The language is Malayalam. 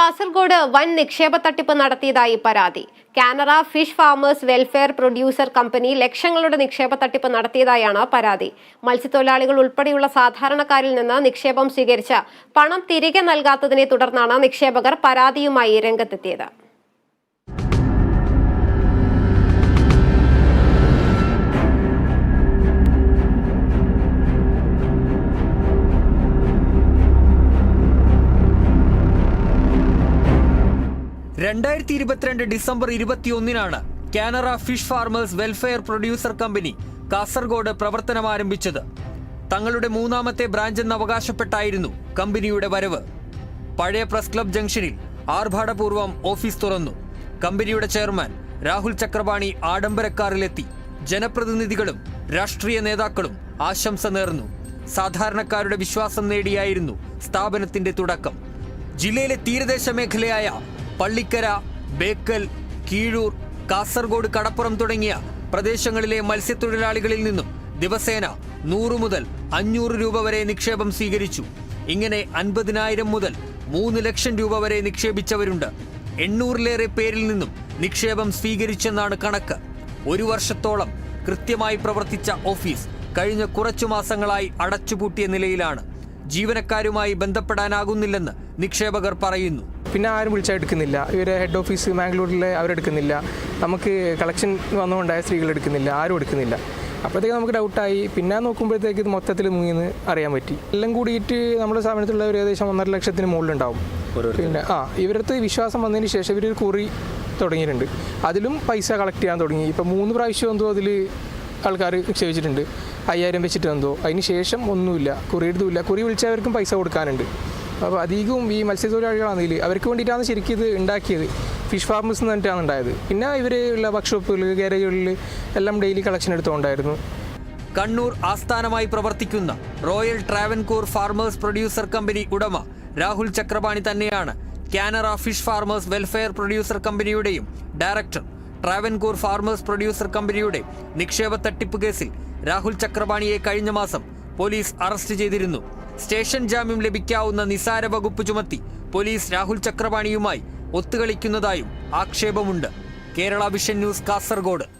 കാസർഗോഡ് വൻ നിക്ഷേപ തട്ടിപ്പ് നടത്തിയതായി പരാതി. Canara fish farmers welfare producer company ലക്ഷങ്ങളുടെ നിക്ഷേപ തട്ടിപ്പ് നടത്തിയതായാണ് പരാതി. മത്സ്യത്തൊഴിലാളികൾ ഉൾപ്പെടെയുള്ള സാധാരണക്കാരിൽ നിന്ന് നിക്ഷേപം സ്വീകരിച്ച പണം തിരികെ നൽകാത്തതിനെ തുടർന്നാണ് നിക്ഷേപകർ പരാതിയുമായി രംഗത്തെത്തിയത്. രണ്ടായിരത്തി ഇരുപത്തിരണ്ട് December ഇരുപത്തിയൊന്നിനാണ് Canara fish farmers welfare producer company Kasaragod പ്രവർത്തനം ആരംഭിച്ചത്. തങ്ങളുടെ മൂന്നാമത്തെ ബ്രാഞ്ച് എന്ന് അവകാശപ്പെട്ടായിരുന്നു കമ്പനിയുടെ വരവ്. പഴയ പ്രസ് ക്ലബ് ജംഗ്ഷനിൽ ആർഭാടപൂർവം ഓഫീസ് തുറന്നു. കമ്പനിയുടെ ചെയർമാൻ രാഹുൽ ചക്രപാണി ആഡംബരക്കാറിലെത്തി ജനപ്രതിനിധികളും രാഷ്ട്രീയ നേതാക്കളും ആശംസ നേർന്നു. സാധാരണക്കാരുടെ വിശ്വാസം നേടിയായിരുന്നു സ്ഥാപനത്തിന്റെ തുടക്കം. ജില്ലയിലെ തീരദേശ മേഖലയായ പള്ളിക്കര ബേക്കൽ കീഴൂർ കാസർഗോഡ് കടപ്പുറം തുടങ്ങിയ പ്രദേശങ്ങളിലെ മത്സ്യത്തൊഴിലാളികളിൽ നിന്നും ദിവസേന നൂറു മുതൽ അഞ്ഞൂറ് രൂപ വരെ നിക്ഷേപം സ്വീകരിച്ചു. ഇങ്ങനെ അൻപതിനായിരം മുതൽ മൂന്ന് ലക്ഷം രൂപ വരെ നിക്ഷേപിച്ചവരുണ്ട്. എണ്ണൂറിലേറെ പേരിൽ നിന്നും നിക്ഷേപം സ്വീകരിച്ചെന്നാണ് കണക്ക്. ഒരു വർഷത്തോളം കൃത്യമായി പ്രവർത്തിച്ച ഓഫീസ് കഴിഞ്ഞ കുറച്ചു മാസങ്ങളായി അടച്ചുപൂട്ടിയ നിലയിലാണ്. ജീവനക്കാരുമായി ബന്ധപ്പെടാനാകുന്നില്ലെന്ന് നിക്ഷേപകർ പറയുന്നു. പിന്നെ ആരും വിളിച്ചാൽ എടുക്കുന്നില്ല. ഇവരെ ഹെഡ് ഓഫീസ് മാംഗ്ലൂരിലെ അവരെടുക്കുന്നില്ല നമുക്ക് കളക്ഷൻ വന്നുകൊണ്ടായ സ്ത്രീകൾ എടുക്കുന്നില്ല. ആരും എടുക്കുന്നില്ല. അപ്പോഴത്തേക്ക് നമുക്ക് ഡൗട്ടായി പിന്നെ നോക്കുമ്പോഴത്തേക്ക് ഇത് മൊത്തത്തിൽ മുങ്ങിന്ന് അറിയാൻ പറ്റി. എല്ലാം കൂടിയിട്ട് നമ്മുടെ സ്ഥാപനത്തിലുള്ളവർ ഏകദേശം ഒന്നര ലക്ഷത്തിന് മുകളിലുണ്ടാവും. പിന്നെ ആ ഇവരടുത്ത് വിശ്വാസം വന്നതിന് ശേഷം ഇവരൊരു കുറി തുടങ്ങിയിട്ടുണ്ട്. അതിലും പൈസ കളക്ട് ചെയ്യാൻ തുടങ്ങി. ഇപ്പം മൂന്ന് പ്രാവശ്യം എന്തോ അതിൽ ആൾക്കാർ നിക്ഷേപിച്ചിട്ടുണ്ട്. അയ്യായിരം വെച്ചിട്ട് എന്തോ. അതിന് ശേഷം ഒന്നുമില്ല. കുറി എടുത്തുമില്ല കുറി വിളിച്ചവർക്കും പൈസ കൊടുക്കാനുണ്ട്. അപ്പോൾ അധികവും ഈ മത്സ്യത്തൊഴിലാളികളാണ് ഇതിൽ അവർക്ക് വേണ്ടിയിട്ടാണ് ശരിക്കും ഇത് ഉണ്ടാക്കിയത്. ഫിഷ് ഫാർമസ് എന്ന് പറഞ്ഞിട്ടാണ് ഉണ്ടായത്. പിന്നെ ഇവർ ഉള്ള വർക്ക്ഷോപ്പുകളിൽ ഗാരേജുകളിൽ എല്ലാം ഡെയിലി കളക്ഷൻ എടുത്തുകൊണ്ടായിരുന്നു. കണ്ണൂർ ആസ്ഥാനമായി പ്രവർത്തിക്കുന്ന royal Travancore farmers producer company ഉടമ രാഹുൽ ചക്രപാണി തന്നെയാണ് Canara fish farmers welfare producer കമ്പനിയുടെയും director. Travancore farmers producer കമ്പനിയുടെ നിക്ഷേപ തട്ടിപ്പ് കേസിൽ രാഹുൽ ചക്രപാണിയെ കഴിഞ്ഞ മാസം പോലീസ് അറസ്റ്റ് ചെയ്തിരുന്നു. സ്റ്റേഷൻ ജാമ്യം ലഭിക്കാവുന്ന നിസാര വകുപ്പ് ചുമത്തി പോലീസ് രാഹുൽ ചക്രപാണിയുമായി ഒത്തുകളിക്കുന്നതായും ആക്ഷേപമുണ്ട്. Kerala vision news Kasaragod.